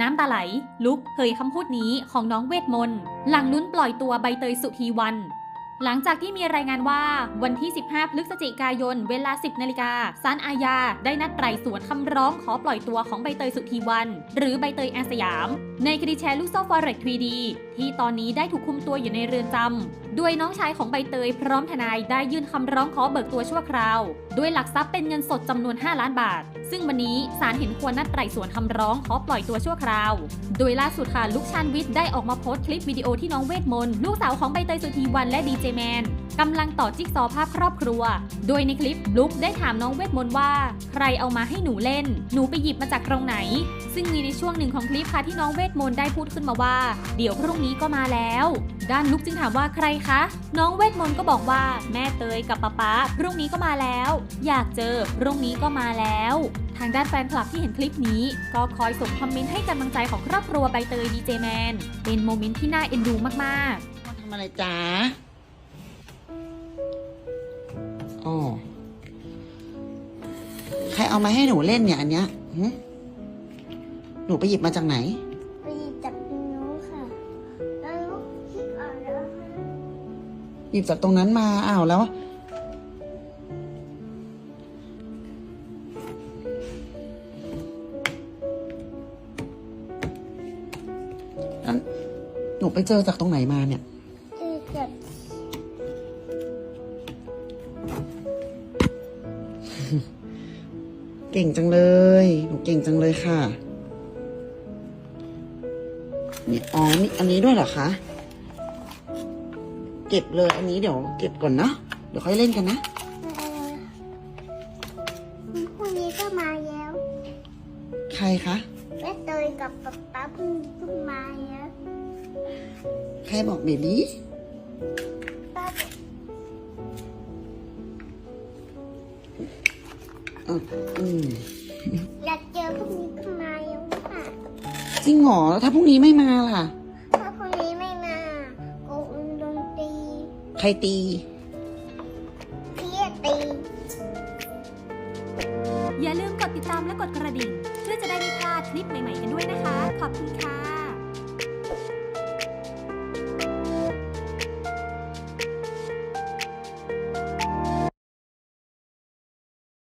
น้ำตาไหล ลุกเผยคำพูดนี้ของน้องเวทมนต์ หลังลุ้นปล่อยตัวใบเตยสุธีวัน หลังจากที่มีรายงานว่าวันที่ 15 พฤศจิกายน เวลา 10 นาฬิกาศาลอาญาได้นัดไต่สวนคำร้องขอปล่อยตัวของใบเตยสุธีวัน หรือใบเตยอาสยาม ในคดีแชร์ลูกโซ่ฟอเร็ก 3D ที่ตอนนี้ได้ถูกคุมตัวอยู่ในเรือนจำด้วยน้องชายของใบเตยพร้อมทนายได้ยื่นคำร้องขอเบิกตัวชั่วคราว ด้วยหลักทรัพย์เป็นเงินสดจำนวน 5 ล้านบาท ซึ่งวันนี้ศาลเห็นควรนัดไต่สวนคำร้องขอปล่อยตัวชั่วคราว โดยล่าสุดค่ะลูกชานวิทย์ได้ออกมาโพสต์คลิปวิดีโอที่น้องเวทมนต์ลูกสาวของใบเตยสุธีวันและดีเจแมน กำลังต่อจิ๊กซอว์ภาพครอบครัว โดยในคลิปลุกได้ถามน้องเวทมนต์ว่า ใครเอามาให้หนูเล่น หนูไปหยิบมาจากตรงไหน ซึ่งมีในช่วงหนึ่งของคลิปค่ะที่น้องเวทมนต์ได้พูดขึ้นมาว่า เดี๋ยวพรุ่งนี้ก็มาแล้ว ด้านลุกจึงถามว่าใครคะ น้องเวทมนต์ก็บอกว่า แม่เตยกับป๊าป๊าพรุ่งนี้ก็มาแล้ว อยากเจอพรุ่งนี้ก็มาแล้วทางด้านแฟนคลับที่เห็นคลิปนี้ ก็คอยส่งคอมเมนต์ให้กำลังใจของครอบครัวใบเตยดีเจแมนเป็นโมเมนต์ที่น่าเอ็นดูมาก ๆทำอะไรจ๊ะ อ๋อใครเอามาให้หนูเล่นเนี่ยอันเนี้ยหึหนูไปหยิบมาจากไหน ไปหยิบจากหนูค่ะ แล้วลูกคิดออกแล้วค่ะหยิบจากตรงนั้นมาอ้าวแล้วอันหนูไปเจอจากตรงไหนมาเนี่ย คือจาก เก่งจังเลยหนูเก่งจังเลยค่ะ นี่อ๋อนี่อันนี้ด้วยเหรอคะ เก็บเลยอันนี้เดี๋ยวเก็บก่อนเนาะเดี๋ยวค่อยเล่นกันนะเอ่อพรุ่งนี้ก็มาแล้ว ใครคะแม่เตยกับป๊าป๊าพรุ่งนี้ก็มาแล้ว ใครบอกเบบี้ อะอืมอยากเจอพรุ่งนี้ก็มาแล้วค่ะจริงเหรอแล้วถ้าพรุ่งนี้ไม่มาล่ะ ถ้าพรุ่งนี้ไม่มาโกอุนดนตรีใครตีเพี้ยตี อย่าลืมกดติดตามและกดกระดิ่ง เพื่อจะได้ไม่พลาดคลิปใหม่ๆกันด้วยนะคะขอบคุณค่ะ